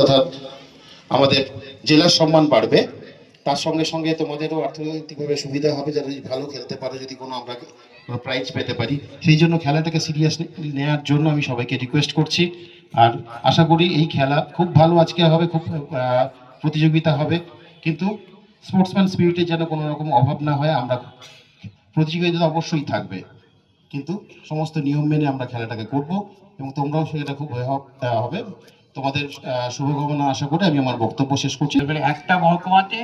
তথা আমাদের জেলার সম্মান বাড়বে। তার সঙ্গে সঙ্গে তোমাদেরও অর্থনৈতিকভাবে সুবিধা হবে, যারা যদি ভালো খেলতে পারো, যদি কোনো আমরা প্রাইজ পেতে পারি। সেই জন্য খেলাটাকে সিরিয়াস নেওয়ার জন্য আমি সবাইকে রিকোয়েস্ট করছি। আর আশা করি এই খেলা খুব ভালো আজকে হবে, খুব প্রতিযোগিতা হবে। কিন্তু স্পোর্টসম্যান স্পিরিটের যেন কোনো রকম অভাব না হয়, আমরা প্রতিযোগিতা অবশ্যই থাকবে। কিন্তু সমস্ত নিয়ম মেনে আমরা খেলাটাকে করব এবং তোমরাও সেটা খুব হবে। তোমাদের শুভকামনা আশা করে আমি আমার বক্তব্য শেষ করছি। একটা মহকুমাতে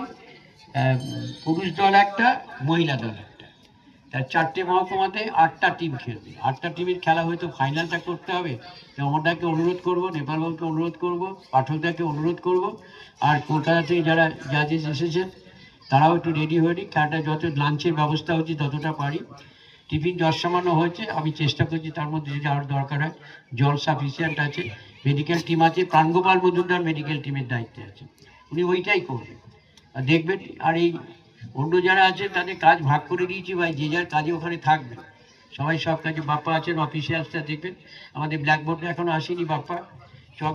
পুরুষ দল একটা, মহিলা দল একটা। তার চারটে মহকুমাতে আটটা টিম খেলবে। আটটা টিমের খেলা হয়তো ফাইনালটা করতে হবে। তো অনুরোধ করব নেপাল বাবুকে অনুরোধ করব, পাঠকদাকে অনুরোধ করব। আর কলকাতা থেকে যারা জাজেস এসেছেন, তারাও একটু রেডি হয়ে নিই খেলাটা যত লাঞ্চের ব্যবস্থা হচ্ছে ততটা পারি। টিফিন যত সামান্য হয়েছে। আমি চেষ্টা করছি তার মধ্যে যদি আরও দরকার হয়। জল সাফিসিয়েন্ট আছে। মেডিকেল টিম আছে। প্রাণগোপাল মজুমদার মেডিকেল টিমের দায়িত্বে আছে। উনি ওইটাই করবেন আর দেখবেন, আর এই অন্য যারা আছে, তাদের কাজ ভাগ করে দিয়েছি ভাই। যে যার কাজে ওখানে থাকবে। সবাই সব কাজে বাপ্পা আছেন অফিসিয়ালসটা দেখবেন। আমাদের ব্ল্যাকবোর্ডে এখনও আসেনি বাপ্পা। সব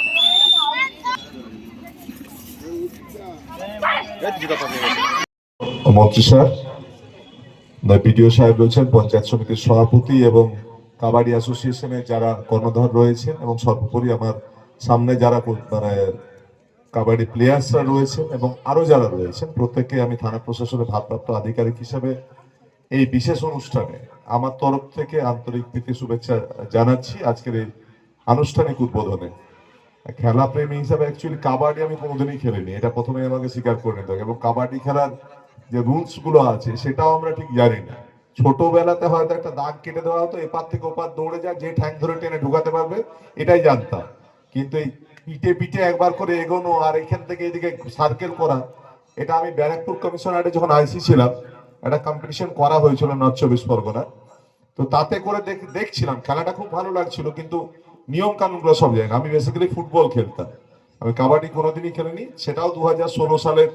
মন্ত্রী স্যার বিডিও সাহেব রয়েছেন, পঞ্চায়েত সমিতির সভাপতি এবং কাবাডি অ্যাসোসিয়েশনের যারা কর্ণধার রয়েছেন এবং সর্বোপরি আমার সামনে যারা মানে কাবাডি প্লেয়ার্সরা রয়েছেন এবং আরও যারা রয়েছেন, প্রত্যেককে আমি থানা প্রশাসনের ভারপ্রাপ্ত আধিকারিক হিসাবে এই বিশেষ অনুষ্ঠানে আমার তরফ থেকে আন্তরিক প্রীতি শুভেচ্ছা জানাচ্ছি আজকের এই আনুষ্ঠানিক উদ্বোধনে। খেলা প্রেমী হিসাবে অ্যাকচুয়ালি কাবাডি আমি কোনোদিনই খেলিনি। এটা প্রথমে আমাকে স্বীকার করে নিতে হবে। এবং কাবাডি খেলার যে রুলসগুলো আছে, সেটাও আমরা ঠিক জানি না। ছোটবেলাতে হয়তো একটা দাগ কেটে দেওয়া হতো, এপার থেকে ওপার দৌড়ে যা যে ঠ্যাং ধরে টেনে ঢুকাতে পারবে, এটাই জানতাম। কিন্তু এই পিঠে পিঠে একবার করে এগোনো আর এখান থেকে এদিকে সার্কেল করা, এটা আমি ব্যারাকপুর কমিশনারে যখন আইসি ছিলাম, একটা কম্পিটিশন করা হয়েছিল নর্থ চব্বিশ পরগনা তো তাতে করে দেখ- দেখছিলাম, খেলাটা খুব ভালো লাগছিল, কিন্তু নিয়ম কানুনগুলো সব জায়গায় আমি বেসিক্যালি ফুটবল খেলতাম। আমি কাবাডি কোনোদিনই খেলিনি। সেটাও দু হাজার ষোলো সালের